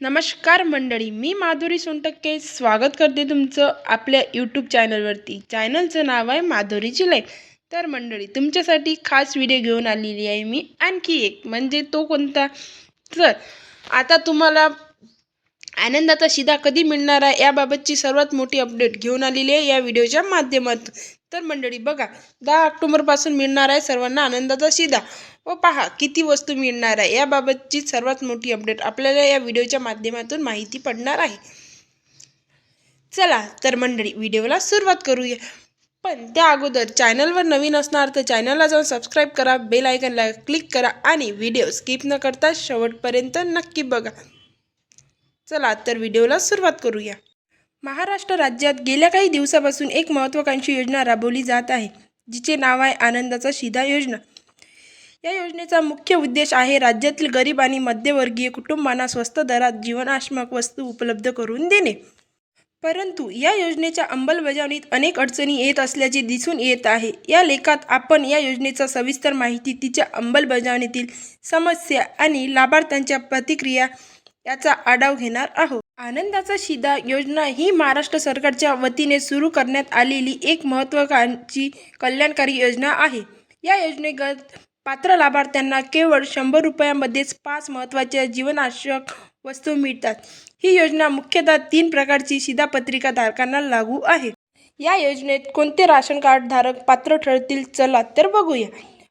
नमस्कार मंडळी मी माधुरी सोनटक्के. स्वागत करते तुमचं आपल्या यूट्यूब चॅनलवरती चॅनलचं नाव आहे माधुरीची लाईफ तर मंडळी तुमच्यासाठी खास व्हिडिओ घेऊन आलेली आहे मी. आणखी एक म्हणजे तो कोणता? तर आता तुम्हाला आनंदाचा शिदा कधी मिळणार आहे याबाबतची सर्वात मोठी अपडेट घेऊन आलेली आहे या व्हिडिओच्या माध्यमातून. तर मंडळी बघा दहा ऑक्टोबरपासून मिळणार आहे सर्वांना आनंदाचा शिदा. व पहा किती वस्तू मिळणार आहे याबाबतची सर्वात मोठी अपडेट आपल्याला या व्हिडिओच्या माध्यमातून माहिती पडणार आहे. चला तर मंडळी व्हिडिओला सुरुवात करूया. पण त्या अगोदर चॅनलवर नवीन असणार तर चॅनलला जाऊन सबस्क्राईब करा बेल आयकनला क्लिक करा आणि व्हिडिओ स्किप न करता शेवटपर्यंत नक्की बघा. चला तर व्हिडिओला सुरुवात करूया. महाराष्ट्र राज्यात गेल्या काही दिवसापासून एक महत्त्वाकांक्षी योजना राबवली जात आहे जिचे नाव आहे आनंदाचा शिधा योजना. या योजनेचा मुख्य उद्देश आहे राज्यातील गरीब आणि मध्यवर्गीय कुटुंबांना स्वस्त दरात जीवनाश्मक वस्तू उपलब्ध करून देणे. परंतु या योजनेच्या अंमलबजावणीत अनेक अडचणी येत असल्याचे दिसून येत आहे. या लेखात आपण या योजनेचा सविस्तर माहिती तिच्या अंमलबजावणीतील समस्या आणि लाभार्थ्यांच्या प्रतिक्रिया याचा आढावा घेणार आहोत. आनंदाचा शिदा योजना ही महाराष्ट्र सरकारच्या वतीने सुरू करण्यात आलेली एक महत्त्वाकांक्षी कल्याणकारी योजना आहे. या योजनेगत पात्र लाभार्थ्यांना केवळ शंभर रुपयामध्येच पाच महत्त्वाच्या जीवनावश्यक वस्तू मिळतात. ही योजना मुख्यतः तीन प्रकारची शिधापत्रिका धारकांना लागू आहे. या योजनेत कोणते राशन कार्ड धारक पात्र ठरतील चला तर बघूया.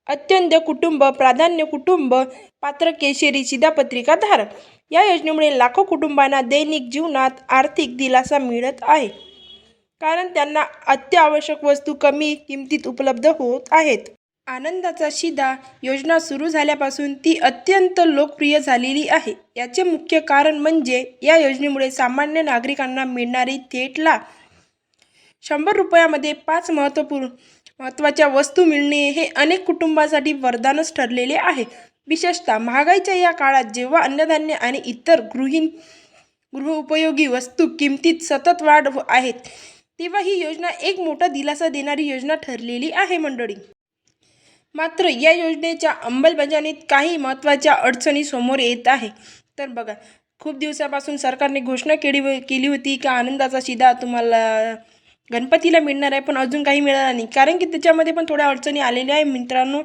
अत्यंत कुटुंब प्राधान्य कुटुंब पात्र केशरी शिधापत्रिका धारक. या योजनेमुळे लाखो कुटुंबांना दैनिक जीवनात आर्थिक दिलासा मिळत आहे. कारण त्यांना अत्यावश्यक वस्तू कमी किमतीत उपलब्ध होत आहेत. आनंदाचा शिदा योजना सुरू झाल्यापासून ती अत्यंत लोकप्रिय झालेली आहे. याचे मुख्य कारण म्हणजे या योजनेमुळे सामान्य नागरिकांना मिळणारी थेट लाभ शंभर रुपयामध्ये पाच महत्त्वपूर्ण महत्त्वाच्या वस्तू मिळणे हे अनेक कुटुंबासाठी वरदानच ठरलेले आहे. विशेषतः महागाईच्या या काळात जेव्हा अन्नधान्य आणि इतर गृहीण गृहउपयोगी वस्तू किमतीत सतत वाढ आहेत तेव्हा ही योजना एक मोठा दिलासा देणारी योजना ठरलेली आहे मंडळी. मात्र या योजनेच्या अंमलबजावणीत काही महत्त्वाच्या अडचणी समोर येत आहे. तर बघा खूप दिवसापासून सरकारने घोषणा केली केली होती की आनंदाचा शिदा तुम्हाला गणपतीला मिळणार आहे पण अजून काही मिळाला नाही. कारण की त्याच्यामध्ये पण थोड्या अडचणी आलेल्या आहे मित्रांनो.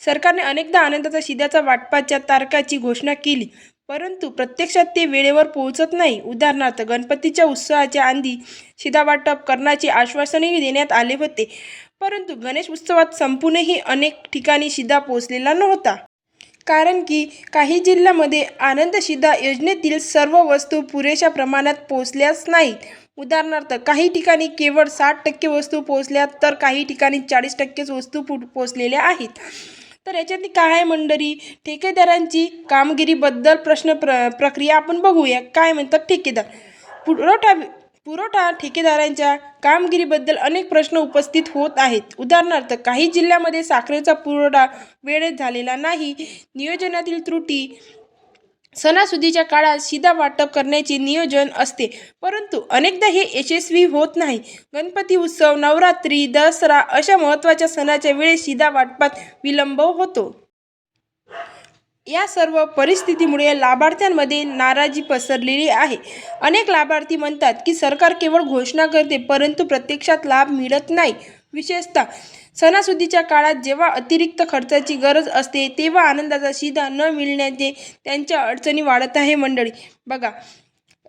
सरकारने अनेकदा आनंदाचा शिद्याचा वाटपाच्या तारखाची घोषणा केली. परंतु प्रत्यक्षात ते वेळेवर पोहोचत नाही. उदाहरणार्थ गणपतीच्या उत्सवाच्या आधी शिदावाटप करण्याचे आश्वासनही देण्यात आले होते. परंतु गणेश उत्सवात संपूर्णही अनेक ठिकाणी शिदा पोहोचलेला नव्हता. कारण की काही जिल्ह्यामध्ये आनंद शिदा योजनेतील सर्व वस्तू पुरेशा प्रमाणात पोहोचल्याच नाहीत. उदाहरणार्थ काही ठिकाणी केवळ साठ टक्के वस्तू पोहोचल्या तर काही ठिकाणी चाळीस टक्केच वस्तू पु पोहोचलेल्या आहेत. तर याच्यातली काय मंडळी? ठेकेदारांची कामगिरीबद्दल प्रश्न प्र प्रक्रिया आपण बघूया. काय म्हणतात ठेकेदार? पुरवठा पुरवठा ठेकेदारांच्या कामगिरीबद्दल अनेक प्रश्न उपस्थित होत आहेत. उदाहरणार्थ काही जिल्ह्यामध्ये साखरेचा पुरवठा वेळेत झालेला नाही. नियोजनातील त्रुटी सणासुदीच्या काळात शिदा वाटप करण्याचे नियोजन असते. परंतु अनेकदा हे यशस्वी होत नाही. गणपती उत्सव नवरात्री दसरा अशा महत्त्वाच्या सणाच्या वेळेस शिदा वाटपात विलंब होतो. या सर्व परिस्थितीमुळे लाभार्थ्यांमध्ये नाराजी पसरलेली आहे. अनेक लाभार्थी म्हणतात की सरकार केवळ घोषणा करते परंतु प्रत्यक्षात लाभ मिळत नाही. विशेषतः सणासुदीच्या काळात जेव्हा अतिरिक्त खर्चाची गरज असते तेव्हा आनंदाचा शिधा न मिळण्याचे त्यांच्या अडचणी वाढत आहे मंडळी. बघा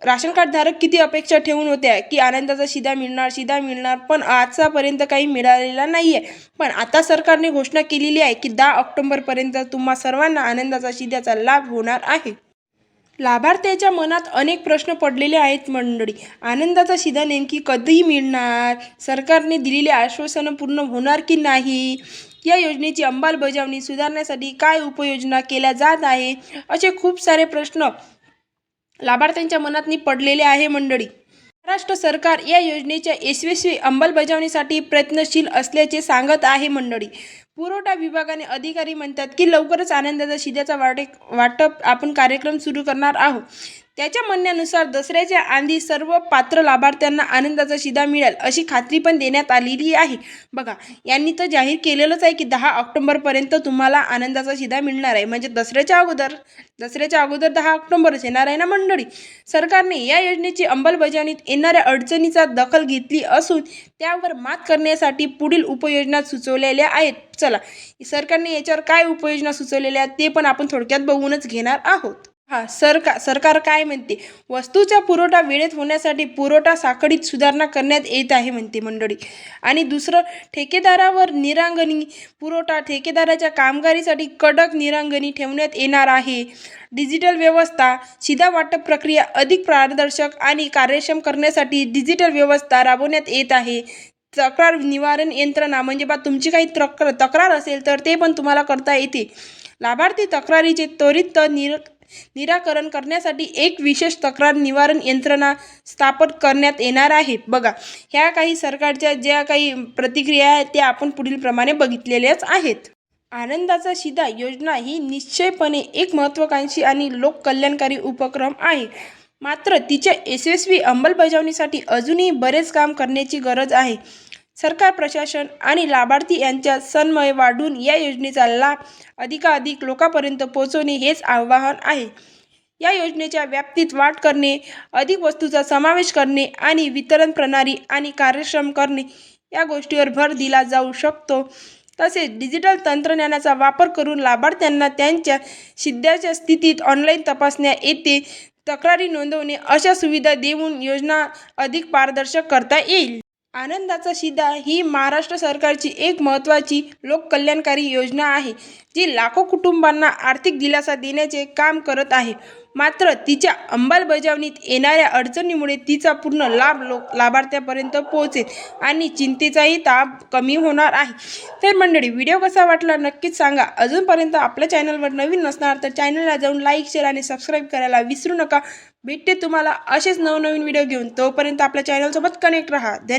राशन कार्ड धारक किती अपेक्षा ठेवून होत्या की आनंदाचा शिधा मिळणार शिधा मिळणार पण आजचापर्यंत काही मिळालेला नाही आहे पण आता सरकारने घोषणा केलेली आहे की दहा ऑक्टोबरपर्यंत तुम्हा सर्वांना आनंदाचा शिद्याचा लाभ होणार आहे. लाभार्थ्याच्या मनात अनेक प्रश्न पडलेले आहेत मंडळी. आनंदाचा शिधा नेमकी कधी मिळणार? सरकारने दिलेले आश्वासनं पूर्ण होणार की नाही? या योजनेची अंमलबजावणी सुधारण्यासाठी काय उपाययोजना केल्या जात आहे? असे खूप सारे प्रश्न लाभार्थ्यांच्या मनातनी पडलेले आहे मंडळी. महाराष्ट्र सरकार या योजनेच्या यशस्वी अंमलबजावणीसाठी प्रयत्नशील असल्याचे सांगत आहे मंडळी. पुरवठा विभागाने अधिकारी म्हणतात की लवकरच आनंदाचा शिद्याचा वाटे वाटप आपण कार्यक्रम सुरू करणार आहोत. त्याच्या म्हणण्यानुसार दसऱ्याच्या आधी सर्व पात्र लाभार्थ्यांना आनंदाचा शिदा मिळेल अशी खात्री पण देण्यात आलेली आहे. बघा यांनी तर जाहीर केलेलंच आहे की दहा ऑक्टोंबरपर्यंत तुम्हाला आनंदाचा शिदा मिळणार आहे. म्हणजे दसऱ्याच्या अगोदर दसऱ्याच्या अगोदर दहा ऑक्टोंबरच येणार आहे ना मंडळी? सरकारने या योजनेची अंमलबजावणीत येणाऱ्या अडचणीचा दखल घेतली असून त्यावर मात करण्यासाठी पुढील उपयोजना सुचवलेल्या आहेत. चला सरकारने याच्यावर काय उपाययोजना सुचवलेल्या आहेत ते पण आपण थोडक्यात बघूनच घेणार आहोत. हा सरकार सरकार काय म्हणते? वस्तूचा पुरवठा वेळेत होण्यासाठी पुरवठा साखळीत सुधारणा करण्यात येत आहे म्हणते मंडळी. आणि दुसरं ठेकेदारावर निरांगणी पुरवठा ठेकेदाराच्या कामगारीसाठी कडक निरांगणी ठेवण्यात येणार आहे. डिजिटल व्यवस्था शिधा वाटप प्रक्रिया अधिक पारदर्शक आणि कार्यक्षम करण्यासाठी डिजिटल व्यवस्था राबवण्यात येत आहे. तक्रार निवारण यंत्रणा म्हणजे बा तुमची काही तक्र तक्रार असेल तर ते पण तुम्हाला करता येते. लाभार्थी तक्रारीचे त्वरित निर निराकरण करण्यासाठी एक विशेष तक्रार निवारण यंत्रणा स्थापन करण्यात येणार आहे. बघा ह्या काही सरकारच्या ज्या काही प्रतिक्रिया आहेत त्या आपण पुढीलप्रमाणे बघितलेल्याच आहेत. आनंदाचा शिदा योजना ही निश्चयपणे एक महत्त्वाकांक्षी आणि लोककल्याणकारी उपक्रम आहे. मात्र तिच्या यशस्वी अंमलबजावणीसाठी अजूनही बरेच काम करण्याची गरज आहे. सरकार प्रशासन आणि लाभार्थी यांच्यात समन्वय वाढवून या योजनेचा लाभ अधिकाधिक लोकांपर्यंत पोहोचवणे हेच आव्हान आहे. या योजनेच्या व्याप्तीत वाढ करणे अधिक वस्तूचा समावेश करणे आणि वितरण प्रणाली आणि कार्यक्षम करणे या गोष्टीवर भर दिला जाऊ शकतो. तसेच डिजिटल तंत्रज्ञानाचा वापर करून लाभार्थ्यांना त्यांच्या सिद्ध्याच्या स्थितीत ऑनलाईन तपासण्या येते तक्रारी नोंदवणे अशा सुविधा देऊन योजना अधिक पारदर्शक करता येईल. आनंदाचा शिदा ही महाराष्ट्र सरकारची एक महत्त्वाची लोककल्याणकारी योजना आहे जी लाखो कुटुंबांना आर्थिक दिलासा देण्याचे काम करत आहे. मात्र तिच्या अंमलबजावणीत येणाऱ्या अडचणीमुळे तिचा पूर्ण लाभ लोक लाभार्थ्यापर्यंत पोहोचेल आणि चिंतेचाही ताप कमी होणार आहे. तर मंडळी व्हिडिओ कसा वाटला नक्कीच सांगा. अजूनपर्यंत आपल्या चॅनलवर नवीन नसणार तर चॅनलला जाऊन लाईक शेअर आणि सबस्क्राईब करायला विसरू नका. भेटते तुम्हाला असेच नवनवीन व्हिडिओ घेऊन. तोपर्यंत आपल्या चॅनलसोबत कनेक्ट राहा. धन्य